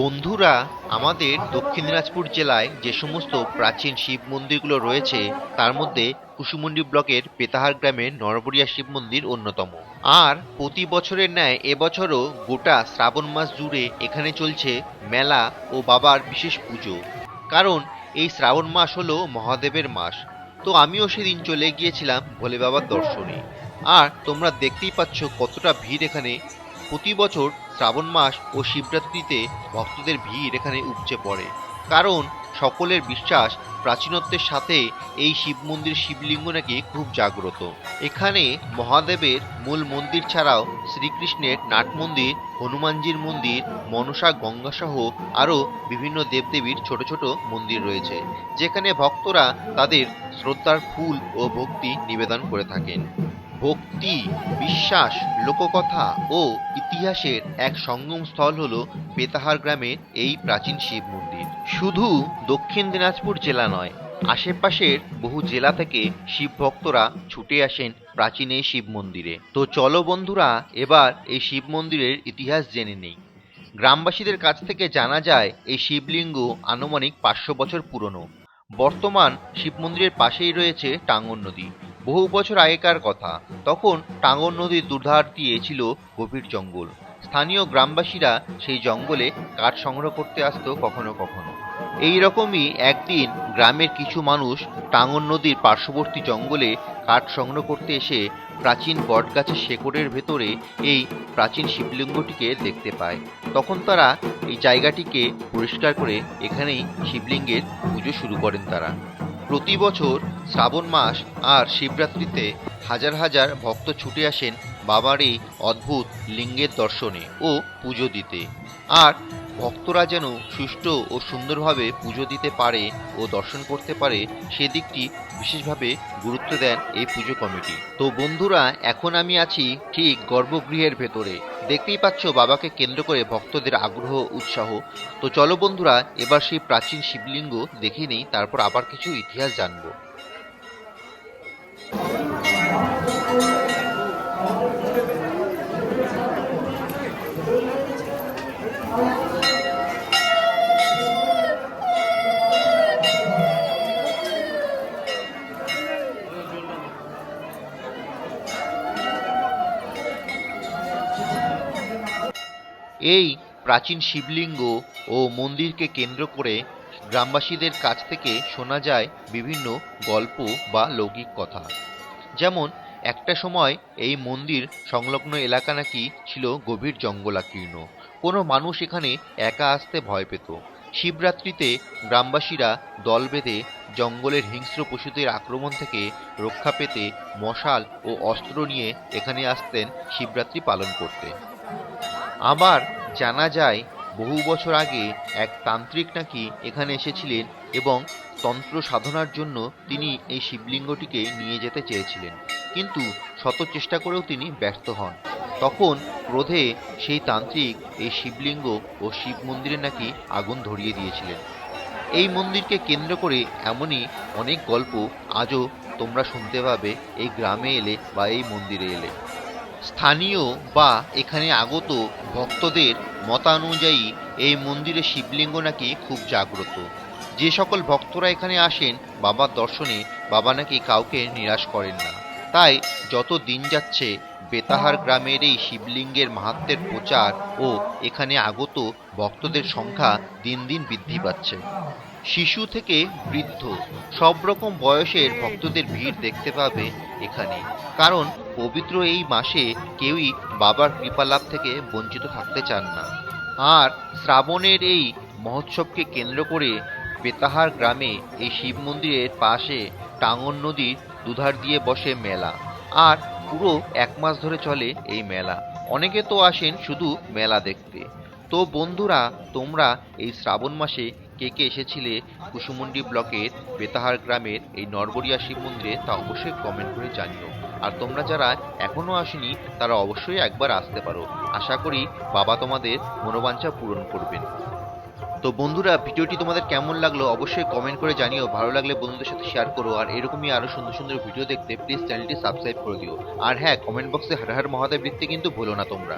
বন্ধুরা, আমাদের দক্ষিণ দিনাজপুর জেলায় যে সমস্ত প্রাচীন শিব মন্দিরগুলো রয়েছে, তার মধ্যে কুসুমন্ডি ব্লকের পেতাহার গ্রামের নরবরিয়া শিব মন্দির অন্যতম। আর প্রতি বছরের ন্যায় এবছরও গোটা শ্রাবণ মাস জুড়ে এখানে চলছে মেলা ও বাবার বিশেষ পুজো। কারণ এই শ্রাবণ মাস হলো মহাদেবের মাস। তো আমিও সেদিন চলে গিয়েছিলাম ভোলে বাবার দর্শনে। আর তোমরা দেখতেই পাচ্ছ কতটা ভিড় এখানে। প্রতি বছর শ্রাবণ মাস ও শিবরাত্রিতে ভক্তদের ভিড় এখানে উপচে পড়ে। কারণ সকলের বিশ্বাস প্রাচীনত্বের সাথে এই শিব মন্দির শিবলিঙ্গ নাকি খুব জাগ্রত। এখানে মহাদেবের মূল মন্দির ছাড়াও শ্রীকৃষ্ণের নাট মন্দির, হনুমানজির মন্দির, মনসা গঙ্গাসহ আরও বিভিন্ন দেবদেবীর ছোট ছোট মন্দির রয়েছে, যেখানে ভক্তরা তাদের শ্রদ্ধার ফুল ও ভক্তি নিবেদন করে থাকেন। ভক্তি, বিশ্বাস, লোককথা ও ইতিহাসের এক সঙ্গম স্থল হল বেতাহার গ্রামের এই প্রাচীন শিব মন্দির। শুধু দক্ষিণ দিনাজপুর জেলা নয়, আশেপাশের বহু জেলা থেকে শিব ভক্তরা ছুটে আসেন প্রাচীন এই শিব মন্দিরে। তো চলো বন্ধুরা, এবার এই শিব মন্দিরের ইতিহাস জেনে নেই। গ্রামবাসীদের কাছ থেকে জানা যায়, এই শিবলিঙ্গ আনুমানিক পাঁচশো বছর পুরনো। বর্তমান শিব মন্দিরের পাশেই রয়েছে টাঙ্গন নদী। বহু বছর আগেকার কথা। তখন টাঙ্গন নদীর দুধার দিয়ে ছিল গভীর জঙ্গল। স্থানীয় গ্রামবাসীরা সেই জঙ্গলে কাঠ সংগ্রহ করতে আসতো কখনো কখনো। এই রকমই একদিন গ্রামের কিছু মানুষ টাঙ্গন নদীর পার্শ্ববর্তী জঙ্গলে কাঠ সংগ্রহ করতে এসে প্রাচীন বটগাছের শেকড়ের ভেতরে এই প্রাচীন শিবলিঙ্গটিকে দেখতে পায়। তখন তারা এই জায়গাটিকে পরিষ্কার করে এখানেই শিবলিঙ্গের পুজো শুরু করেন তারা। প্রতি বছর শ্রাবণ মাস আর শিবরাত্রিতে হাজার হাজার ভক্ত ছুটে আসেন বাবার এই অদ্ভুত লিঙ্গের দর্শনে ও পুজো দিতে। আর ভক্তরা যেন সুষ্ঠু ও সুন্দরভাবে পুজো দিতে পারে ও দর্শন করতে পারে, সেদিকটি বিশেষভাবে গুরুত্ব দেন এই পুজো কমিটি। তো বন্ধুরা, এখন আমি আছি ঠিক গর্ভগৃহের ভেতরে। দেখতেই পাচ্ছ বাবাকে কেন্দ্র করে ভক্তদের আগ্রহ, উৎসাহ। তো চলো বন্ধুরা, এবার সেই প্রাচীন শিবলিঙ্গ দেখে নেই, তারপর আবার কিছু ইতিহাস জানব। এই প্রাচীন শিবলিঙ্গ ও মন্দিরকে কেন্দ্র করে গ্রামবাসীদের কাছ থেকে শোনা যায় বিভিন্ন গল্প বা লৌকিক কথা। যেমন, একটা সময় এই মন্দির সংলগ্ন এলাকা নাকি ছিল গভীর জঙ্গলাকীর্ণ। কোনো মানুষ এখানে একা আসতে ভয় পেত। শিবরাত্রিতে গ্রামবাসীরা দল বেঁধে জঙ্গলের হিংস্র পশুদের আক্রমণ থেকে রক্ষা পেতে মশাল ও অস্ত্র নিয়ে এখানে আসতেন শিবরাত্রি পালন করতে। আবার জানা যায়, বহু বছর আগে এক তান্ত্রিক নাকি এখানে এসেছিলেন এবং তন্ত্র সাধনার জন্য তিনি এই শিবলিঙ্গটিকে নিয়ে যেতে চেয়েছিলেন। কিন্তু শত চেষ্টা করেও তিনি ব্যর্থ হন। তখন ক্রোধে সেই তান্ত্রিক এই শিবলিঙ্গ ও শিব মন্দিরে নাকি আগুন ধরিয়ে দিয়েছিলেন। এই মন্দিরকে কেন্দ্র করে এমনই অনেক গল্প আজও তোমরা শুনতে পাবে এই গ্রামে এলে বা এই মন্দিরে এলে। স্থানীয় বা এখানে আগত ভক্তদের মতানুযায়ী এই মন্দিরে শিবলিঙ্গ নাকি খুব জাগ্রত। যে সকল ভক্তরা এখানে আসেন, বাবার দর্শনে বাবা নাকি কাউকে নিরাশ করেন না। তাই যত দিন যাচ্ছে, বেতাহার গ্রামের এই শিবলিঙ্গের মাহাত্মের প্রচার ও এখানে আগত ভক্তদের সংখ্যা দিন দিন বৃদ্ধি পাচ্ছে। শিশু থেকে বৃদ্ধ, সব রকম বয়সের ভক্তদের ভিড় দেখতে পাবে এখানে। কারণ পবিত্র এই মাসে কেউই বাবার কৃপালাভ থেকে বঞ্চিত থাকতে চান না। আর শ্রাবণের এই মহোৎসবকে কেন্দ্র করে বেতাহার গ্রামে এই শিব মন্দিরের পাশে টাঙ্গন নদীর দুধার দিয়ে বসে মেলা। আর পুরো এক মাস ধরে চলে এই মেলা। অনেকে তো আসেন শুধু মেলা দেখতে। তো বন্ধুরা, তোমরা এই শ্রাবণ মাসে কে কে এসেছিলে কুসুমন্ডি ব্লকের বেতাহার গ্রামের এই নরবরিয়া শিব মন্দিরে তা অবশ্যই কমেন্ট করে জানিও। আর তোমরা যারা এখনও আসেনি, তারা অবশ্যই একবার আসতে পারো। আশা করি বাবা তোমাদের মনোবাঞ্ছা পূরণ করবেন। তো বন্ধুরা, ভিডিওটি তোমাদের কেমন লাগল অবশ্যই কমেন্ট করে জানিও। ভালো লাগলে বন্ধুদের সাথে শেয়ার করো। আর এরকমই আরও সুন্দর সুন্দর ভিডিও দেখতে প্লিজ চ্যানেলটি সাবস্ক্রাইব করে দিও। আর হ্যাঁ কমেন্ট বক্সে হর হর মহাদেব লিখতে কিন্তু ভুলো না তোমরা।